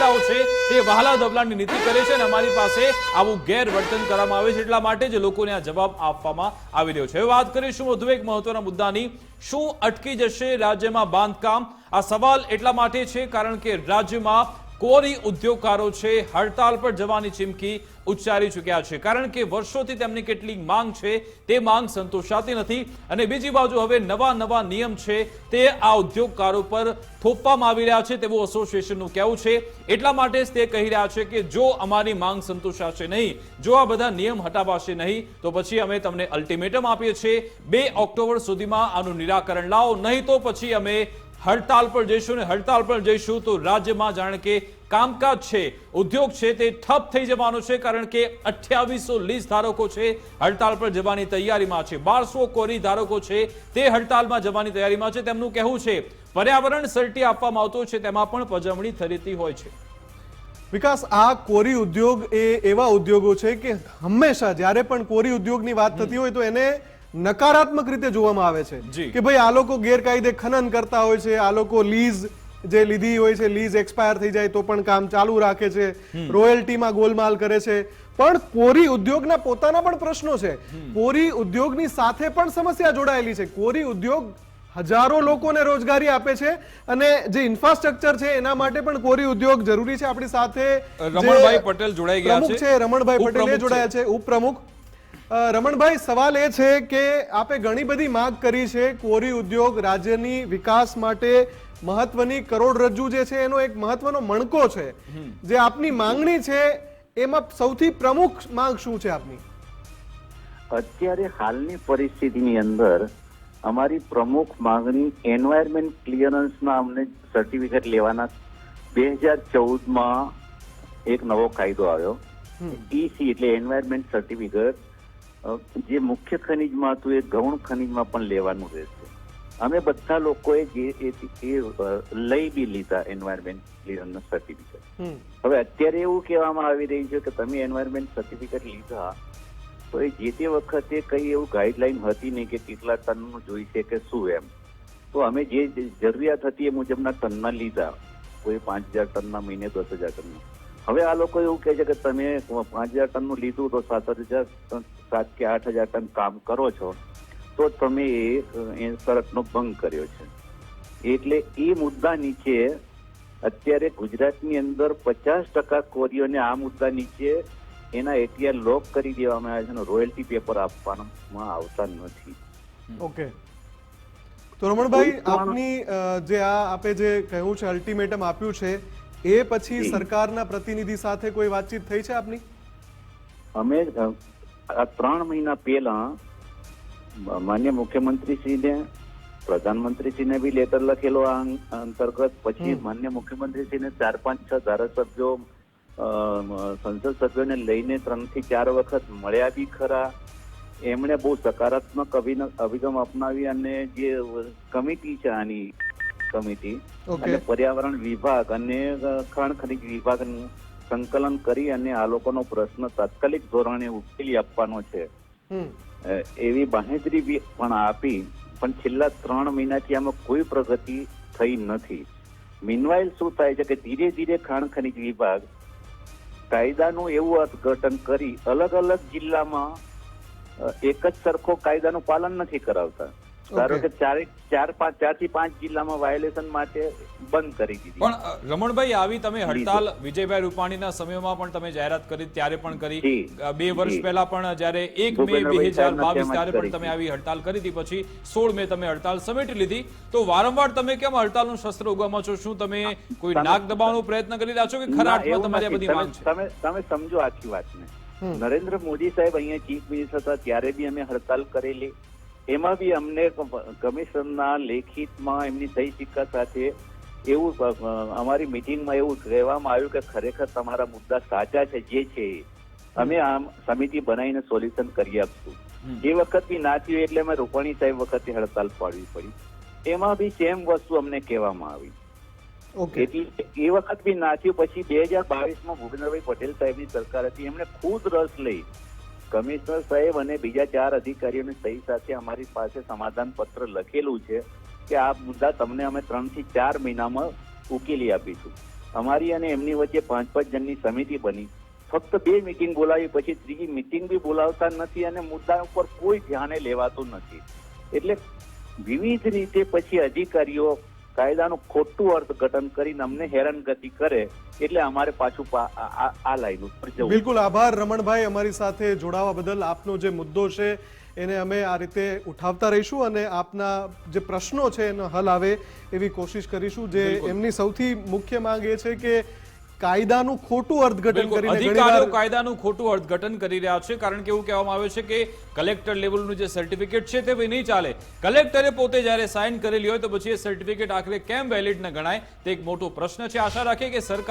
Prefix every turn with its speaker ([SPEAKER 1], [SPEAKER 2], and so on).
[SPEAKER 1] નેતાઓ છે તે વહાલા દબલાની નીતિ કરે છે અને અમારી પાસે આવું ગેરવર્તન કરવામાં આવે છે એટલા માટે જ લોકોને આ જવાબ આપવામાં આવી રહ્યો છે. હવે વાત કરીશું વધુ એક મહત્વના મુદ્દાની. શું અટકી જશે રાજ્યમાં બાંધકામ? આ સવાલ એટલા માટે છે કારણ કે રાજ્યમાં કોરી ઉદ્યોગકારો છે, હડતાલ પર જવાની ચીમકી ઉચ્ચારી ચૂક્યા છે. કારણ કે વર્ષોથી તેમની કેટલીક માંગ છે, તે માંગ સંતોષાતી નથી. અને બીજી બાજુ હવે નવા નવા નિયમ છે, તે આ ઉદ્યોગકારો પર થોપવામાં આવી રહ્યા છે તેવું એસોસિએશનનું કહેવું છે. એટલા માટે તે કહી રહ્યા છે કે જો અમારી માંગ સંતોષાશે નહીં, જો આ બધા નિયમ હટાવાશે નહીં, તો પછી અમે તમને અલ્ટિમેટમ આપીએ છીએ, બે ઓક્ટોબર સુધીમાં આનું નિરાકરણ લાવો. નહીં તો પછી અમે હડતાલ પર જઈશું ને હડતાલ પર જઈશું તો રાજ્યમાં જાણે કે કામકાજ છે ઉદ્યોગ છે તે ઠપ થઈ જવાનો છે કારણ કે અઠ્યાવીસો લીઝ ધારકો છે હડતાલ પર જવાની તૈયારીમાં છે. બારસો કોરી ધારકો છે તે હડતાલમાં જવાની તૈયારીમાં છે. તેમનું કહેવું છે પર્યાવરણ સર્ટી આપવામાં આવતો છે તેમાં પણ પજવણી થતી હોય છે.
[SPEAKER 2] વિકાસ આ કોરી ઉદ્યોગ એ એવા ઉદ્યોગો છે કે હંમેશા જ્યારે પણ કોરી ઉદ્યોગની વાત થતી હોય તો એને નકારાત્મક રીતે જોવામાં આવે છે કે ભાઈ આ લોકો ગેરકાયદે ખનન કરતા હોય છે આ લોકો લીઝ જે લીધી હોય છે લીઝ એક્સપાયર થઈ જાય તો પણ કામ ચાલુ રાખે છે રોયલ્ટીમાં ગોલમાલ કરે છે. પણ કોરી ઉદ્યોગના પોતાના પણ પ્રશ્નો છે. કોરી ઉદ્યોગની સાથે પણ સમસ્યા જોડાયેલી છે. કોરી ઉદ્યોગ હજારો લોકોને રોજગારી આપે છે અને જે ઇન્ફ્રાસ્ટ્રક્ચર છે એના માટે પણ કોરી ઉદ્યોગ જરૂરી છે. આપણી સાથે
[SPEAKER 1] રમણભાઈ પટેલ જોડાઈ ગયા છે.
[SPEAKER 2] રમણભાઈ પટેલ જોડાયા છે. ઉપપ્રમુખ. રમણભાઈ સવાલ એ છે કે આપે ઘણી બધી માંગ કરી છે કોરી ઉદ્યોગ રાજ્યની વિકાસ માટે મહત્વની કરોડરજ્જુ જે છે એનો એક મહત્વનો મણકો છે. જે આપની માંગણી છે એમાં સૌથી પ્રમુખ માંગ શું છે આપની?
[SPEAKER 3] અત્યારે હાલની પરિસ્થિતિની અંદર અમારી પ્રમુખ માંગણી એન્વાયરમેન્ટ ક્લિયરન્સના અમને સર્ટિફિકેટ લેવાના. બે હજાર ચૌદમાં એક નવો કાયદો આવ્યો. ઈસી એટલે એન્વાયરમેન્ટ સર્ટિફિકેટ જે મુખ્ય ખનિજમાં હતું એ ગૌણ ખનિજમાં પણ લેવાનું રહેશે. અમે બધા લોકોએ જે એ એ, લઈ બી લીધા એન્વાયરમેન્ટ ક્લિયરન્સ સર્ટિફિકેટ હવે અત્યારે એવું કહેવામાં આવી રહ્યું છે કે તમે એન્વાયરમેન્ટ સર્ટિફિકેટ લીધા તો એ જે તે વખતે કઈ એવું ગાઈડલાઈન હતી નહીં કે કેટલા ટનનું જોઈશે કે શું એમ. તો અમે જે જરૂરિયાત હતી એ મુજબના ટનના લીધા. કોઈ પાંચ હજાર ટનના મહિને દસ હજાર ટનના. હવે આ લોકો એવું કહે છે કે તમે પાંચ હજાર ટનનું લીધું તો સાત હજાર સાત કે આઠ હજાર ટન કામ કરો છો તો તમે એ શરતનો ભંગ કર્યો છે. એટલે એ મુદ્દા નીચે અત્યારે ગુજરાતની અંદર પચાસ ટકા કોરીઓને આ મુદ્દા નીચે એના એટીઆર લોક કરી દેવામાં આવે છે અને રોયલ્ટી પેપર આપવામાં આવતા નથી.
[SPEAKER 2] ઓકે. તો રમણભાઈ આપની જે આ આપે જે કહ્યું છે અલ્ટિમેટમ આપ્યું છે એ પછી સરકારના પ્રતિનિધિ સાથે કોઈ વાતચીત થઈ છે આપની?
[SPEAKER 3] અમે આ ત્રણ મહિના પહેલા માન્ય મુખ્યમંત્રીશ્રીને પ્રધાનમંત્રીશ્રીને બી લેટર લખેલો આ અંતર્ગત. પછી. માન્ય મુખ્યમંત્રીશ્રીને ચાર પાંચ છ ધારાસભ્યો સંસદ સભ્યોને લઈને ત્રણથી ચાર વખત મળ્યા બી ખરા. એમણે બહુ સકારાત્મક અભિગમ અપનાવી અને જે કમિટી છે આની કમિટી અને પર્યાવરણ વિભાગ અને ખાણ ખનિજ વિભાગની સંકલન કરી અને આ લોકોનો પ્રશ્ન તાત્કાલિક ધોરણે ઉકેલી આપવાનો છે. એવી બાહેધરી પણ આપી પણ છેલ્લા ત્રણ મહિનાથી આમાં કોઈ પ્રગતિ થઈ નથી. મીનવાઇલ શું થાય છે કે ધીરે ધીરે ખાણ ખનિજ વિભાગ કાયદાનું એવું અર્થઘટન કરી અલગ અલગ જિલ્લામાં એક જ સરખો કાયદાનું પાલન નથી કરાવતા. ધારો કે ચારે ચાર પાંચ ચારથી પાંચ જિલ્લામાં વાયોલેશન માટે બંધ કરી દીધી.
[SPEAKER 1] પણ રમણભાઈ આવી તમે હડતાલ વિજયભાઈ રૂપાણીના સમયમાં પણ તમે જાહેરાત કરી ત્યારે પણ કરી. બે વર્ષ પહેલા પણ જ્યારે એક મે બે હજાર બાવીસ ત્યારે પણ તમે આવી હડતાલ કરી હતી. પછી સોળ મે તમે હડતાલ સમેટી લીધી. તો વારંવાર તમે કેમ હડતાલનું શસ્ત્ર ઉગામો છો? શું તમે કોઈ નાક દબાવવાનો પ્રયત્ન કરી રહ્યા છો કે ખરા અર્થમાં તમારી આ બધી માંગ
[SPEAKER 3] તમે
[SPEAKER 1] છે?
[SPEAKER 3] તમે તમે સમજો આખી વાતને. નરેન્દ્ર મોદી સાહેબ અહીંયા ચીફ મિનિસ્ટર હતા ત્યારે બી અમે હડતાલ કરેલી. એમાં બી અમને કમિશનના લેખિતમાં એમની સહી સિક્કા સાથે એવું અમારી મિટિંગમાં એવું કહેવામાં આવ્યું કે ખરેખર તમારા મુદ્દા સાચા છે જે છે અમે આમ સમિતિ બનાવીને સોલ્યુશન કરી આપશું.
[SPEAKER 1] જે
[SPEAKER 3] એ વખત બી ના થયું એટલે અમે રૂપાણી સાહેબ વખતે હડતાલ પાડવી પડી. એમાં બી સેમ વસ્તુ અમને કહેવામાં આવી. એટલે એ વખત બી ના થયું. પછી બે હજાર બાવીસમાં ભૂપેન્દ્રભાઈ પટેલ સાહેબની સરકાર હતી. એમણે ખુદ રસ લઈ કમિશનર સાહેબ અને બીજા ચાર અધિકારીઓની સહી સાથે અમારી પાસે સમાધાન પત્ર લખેલું છે કે આ મુદ્દા તમને અમે ત્રણથી ચાર મહિનામાં ઉકેલી આપીશું. અમારી અને એમની વચ્ચે પાંચ પાંચ જણની સમિતિ બની. ફક્ત બે મિટિંગ બોલાવી, પછી ત્રીજી મિટિંગ બી બોલાવતા નથી અને મુદ્દા ઉપર કોઈ ધ્યાને લેવાતું નથી. એટલે વિવિધ રીતે પછી અધિકારીઓ કાયદાનું ખોટું અર્થઘટન કરીને અમને હેરાનગતિ કરે એટલે અમારે પાછું પા- આ- આ- આ લાઈન ઉપર જવું.
[SPEAKER 2] બિલકુલ આભાર રમણભાઈ અમારી સાથે જોડાવા બદલ. આપનો જે મુદ્દો છે એને અમે આ રીતે ઉઠાવતા રહીશું અને આપના જે પ્રશ્નો છે એનો હલ આવે એવી કોશિશ કરીશું. જે એમની સૌથી મુખ્ય માંગ એ છે કે કાયદાનું ખોટું અર્થઘટન કરી
[SPEAKER 1] અધિકારીઓ કાયદાનું ખોટું અર્થઘટન કરી રહ્યા છે કારણ કે એવું કહેવામાં આવે છે કે કલેક્ટર લેવલનું જે સર્ટિફિકેટ છે તે ભાઈ નહીં ચાલે. કલેક્ટરે પોતે જ્યારે સાઇન કરેલી હોય તો પછી એ સર્ટિફિકેટ આખરે કેમ વેલિડ ન ગણાય તે એક મોટો પ્રશ્ન છે. આશા રાખીએ કે સરકાર